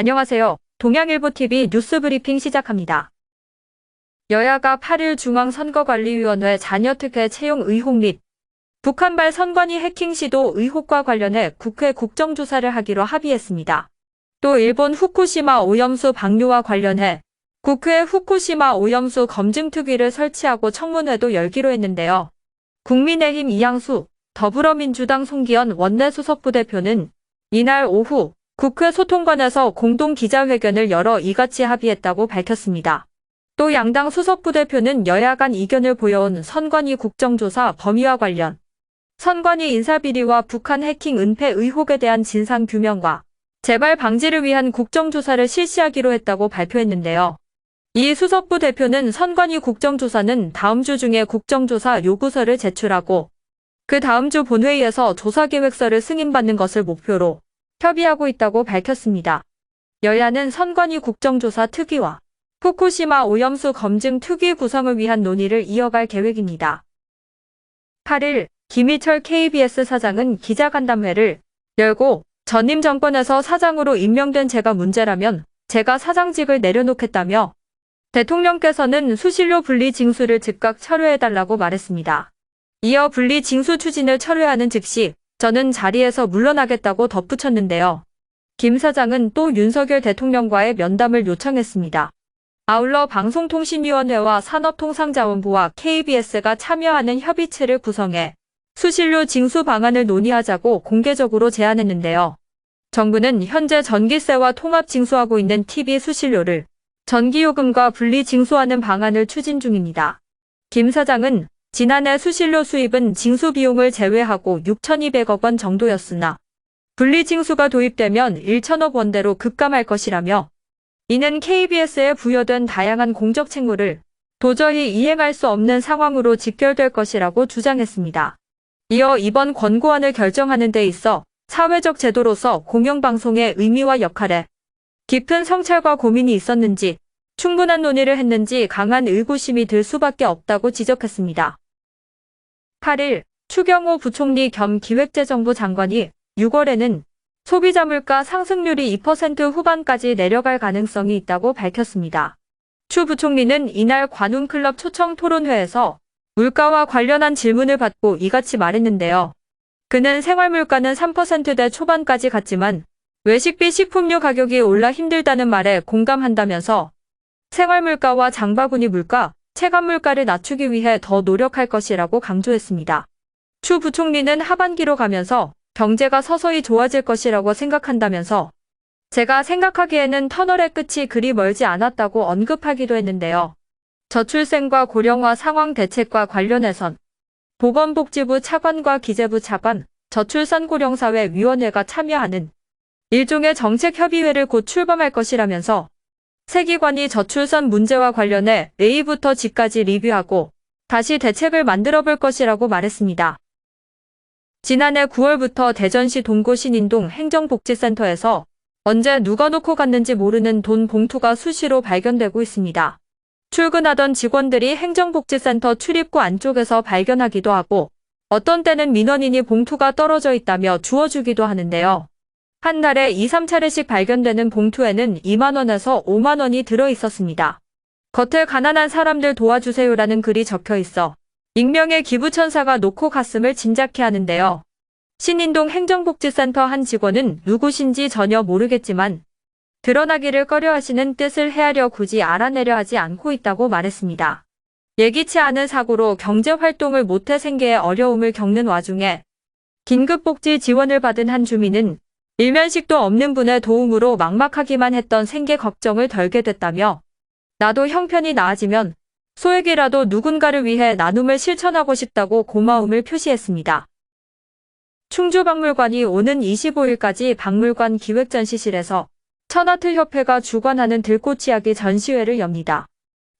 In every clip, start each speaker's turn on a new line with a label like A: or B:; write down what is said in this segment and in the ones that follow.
A: 안녕하세요. 동양일보TV 뉴스 브리핑 시작합니다. 여야가 8일 중앙선거관리위원회 자녀특혜 채용 의혹 및 북한발 선관위 해킹 시도 의혹과 관련해 국회 국정조사를 하기로 합의했습니다. 또 일본 후쿠시마 오염수 방류와 관련해 국회 후쿠시마 오염수 검증특위를 설치하고 청문회도 열기로 했는데요. 국민의힘 이양수, 더불어민주당 송기현 원내수석부대표는 이날 오후 국회 소통관에서 공동 기자회견을 열어 이같이 합의했다고 밝혔습니다. 또 양당 수석 부대표는 여야 간 이견을 보여온 선관위 국정조사 범위와 관련 선관위 인사비리와 북한 해킹 은폐 의혹에 대한 진상 규명과 재발 방지를 위한 국정조사를 실시하기로 했다고 발표했는데요. 이 수석부 대표는 선관위 국정조사는 다음 주 중에 국정조사 요구서를 제출하고 그 다음 주 본회의에서 조사계획서를 승인받는 것을 목표로 협의하고 있다고 밝혔습니다. 여야는 선관위 국정조사 특위와 후쿠시마 오염수 검증 특위 구성을 위한 논의를 이어갈 계획입니다. 8일 김희철 KBS 사장은 기자간담회를 열고 전임 정권에서 사장으로 임명된 제가 문제라면 제가 사장직을 내려놓겠다며 대통령께서는 수신료 분리 징수를 즉각 철회해달라고 말했습니다. 이어 분리 징수 추진을 철회하는 즉시 저는 자리에서 물러나겠다고 덧붙였는데요. 김 사장은 또 윤석열 대통령과의 면담을 요청했습니다. 아울러 방송통신위원회와 산업통상자원부와 KBS가 참여하는 협의체를 구성해 수신료 징수 방안을 논의하자고 공개적으로 제안했는데요. 정부는 현재 전기세와 통합 징수하고 있는 TV 수신료를 전기요금과 분리 징수하는 방안을 추진 중입니다. 김 사장은 지난해 수신료 수입은 징수 비용을 제외하고 6,200억 원 정도였으나 분리 징수가 도입되면 1천억 원대로 급감할 것이라며 이는 KBS에 부여된 다양한 공적 책무를 도저히 이행할 수 없는 상황으로 직결될 것이라고 주장했습니다. 이어 이번 권고안을 결정하는 데 있어 사회적 제도로서 공영방송의 의미와 역할에 깊은 성찰과 고민이 있었는지 충분한 논의를 했는지 강한 의구심이 들 수밖에 없다고 지적했습니다. 8일 추경호 부총리 겸 기획재정부 장관이 6월에는 소비자 물가 상승률이 2% 후반까지 내려갈 가능성이 있다고 밝혔습니다. 추 부총리는 이날 관훈클럽 초청 토론회에서 물가와 관련한 질문을 받고 이같이 말했는데요. 그는 생활물가는 3%대 초반까지 갔지만 외식비 식품료 가격이 올라 힘들다는 말에 공감한다면서 생활물가와 장바구니 물가, 체감물가를 낮추기 위해 더 노력할 것이라고 강조했습니다. 추 부총리는 하반기로 가면서 경제가 서서히 좋아질 것이라고 생각한다면서 제가 생각하기에는 터널의 끝이 그리 멀지 않았다고 언급하기도 했는데요. 저출생과 고령화 상황 대책과 관련해선 보건복지부 차관과 기재부 차관, 저출산 고령사회 위원회가 참여하는 일종의 정책협의회를 곧 출범할 것이라면서 세기관이 저출산 문제와 관련해 A부터 G까지 리뷰하고 다시 대책을 만들어 볼 것이라고 말했습니다. 지난해 9월부터 대전시 동구 신인동 행정복지센터에서 언제 누가 놓고 갔는지 모르는 돈 봉투가 수시로 발견되고 있습니다. 출근하던 직원들이 행정복지센터 출입구 안쪽에서 발견하기도 하고 어떤 때는 민원인이 봉투가 떨어져 있다며 주워주기도 하는데요. 한 달에 2, 3차례씩 발견되는 봉투에는 2만원에서 5만원이 들어 있었습니다. 겉에 가난한 사람들 도와주세요라는 글이 적혀 있어 익명의 기부천사가 놓고 갔음을 짐작케 하는데요. 신인동 행정복지센터 한 직원은 누구신지 전혀 모르겠지만 드러나기를 꺼려하시는 뜻을 헤아려 굳이 알아내려 하지 않고 있다고 말했습니다. 예기치 않은 사고로 경제활동을 못해 생계에 어려움을 겪는 와중에 긴급복지 지원을 받은 한 주민은 일면식도 없는 분의 도움으로 막막하기만 했던 생계 걱정을 덜게 됐다며 나도 형편이 나아지면 소액이라도 누군가를 위해 나눔을 실천하고 싶다고 고마움을 표시했습니다. 충주박물관이 오는 25일까지 박물관 기획전시실에서 천하틀협회가 주관하는 들꽃이야기 전시회를 엽니다.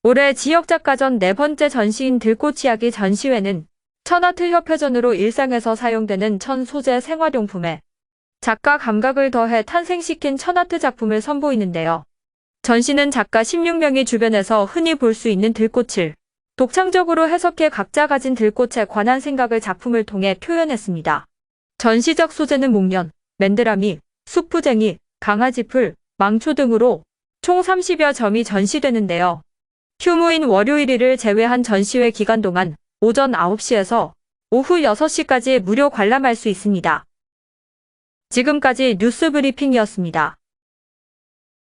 A: 올해 지역작가전 네 번째 전시인 들꽃이야기 전시회는 천하틀협회전으로 일상에서 사용되는 천 소재 생활용품에 작가 감각을 더해 탄생시킨 천하트 작품을 선보이는데요. 전시는 작가 16명이 주변에서 흔히 볼 수 있는 들꽃을 독창적으로 해석해 각자 가진 들꽃에 관한 생각을 작품을 통해 표현했습니다. 전시적 소재는 목련, 맨드라미, 수프쟁이, 강아지풀, 망초 등으로 총 30여 점이 전시되는데요. 휴무인 월요일 일을 제외한 전시회 기간 동안 오전 9시에서 오후 6시까지 무료 관람할 수 있습니다. 지금까지 뉴스 브리핑이었습니다.